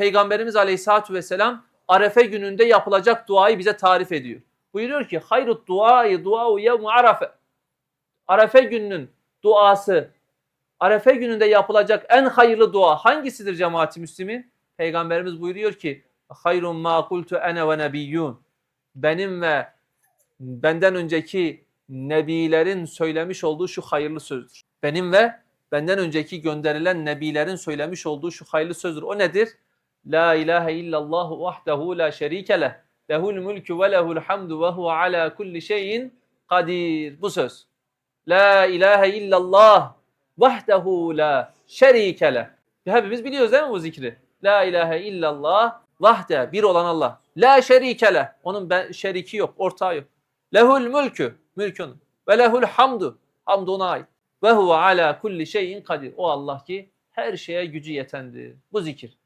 Peygamberimiz Aleyhisselatü Vesselam Arefe gününde yapılacak duayı bize tarif ediyor. Buyuruyor ki hayrut duayı duau yevmu arafe. Arefe gününün duası, Arefe gününde yapılacak en hayırlı dua hangisidir cemaati müslimi? Peygamberimiz buyuruyor ki hayrun ma kultu ene ve nebiyyun. Benim ve benden önceki nebilerin söylemiş olduğu şu hayırlı sözdür. Benim ve benden önceki gönderilen nebilerin söylemiş olduğu şu hayırlı sözdür. O nedir? La ilahe illallah vahdehu la şerike leh. Lehul mulku ve lehul hamdu ve huve ala kulli şeyin kadir. Bu söz. La ilahe illallah vahdehu la şerike leh. Hepimiz biliyoruz değil mi bu zikri? La ilahe illallah vahde bir olan Allah. La şerike leh. Onun ben, şeriki yok, ortağı yok. Lehul mülkü, mülk onun. Ve lehul hamdu, hamd ona ait. Ve huve ala kulli şeyin kadir. O Allah ki her şeye gücü yetendir. Bu zikir.